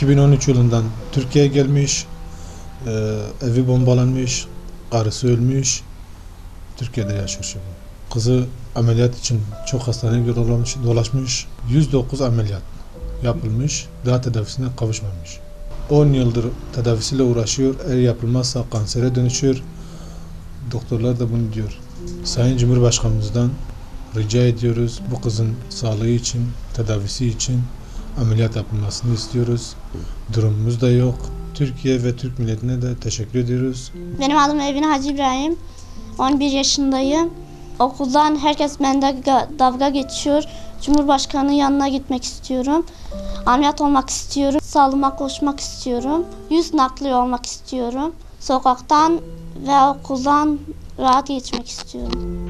2013 yılından Türkiye'ye gelmiş. Ee, evi bombalanmış. Karısı ölmüş. Türkiye'de yaşıyor şimdi. Kızı ameliyat için çok hastaneye dolaşmış. 109 ameliyat yapılmış. Daha tedavisine kavuşmamış. 10 yıldır tedavisiyle uğraşıyor. Eğer yapılmazsa kansere dönüşüyor. Doktorlar da bunu diyor. Sayın Cumhurbaşkanımızdan rica ediyoruz bu kızın sağlığı için, tedavisi için ameliyat yapılmasını istiyoruz. Durumumuz da yok. Türkiye ve Türk milletine de teşekkür ediyoruz. Benim adım Evin Hacı İbrahim. 11 yaşındayım. Okuldan herkes bende ga- dalga geçiyor. Cumhurbaşkanının yanına gitmek istiyorum. Ameliyat olmak istiyorum. Sağlığıma koşmak istiyorum. Yüz nakli olmak istiyorum. Sokaktan ve okuldan rahat geçmek istiyorum.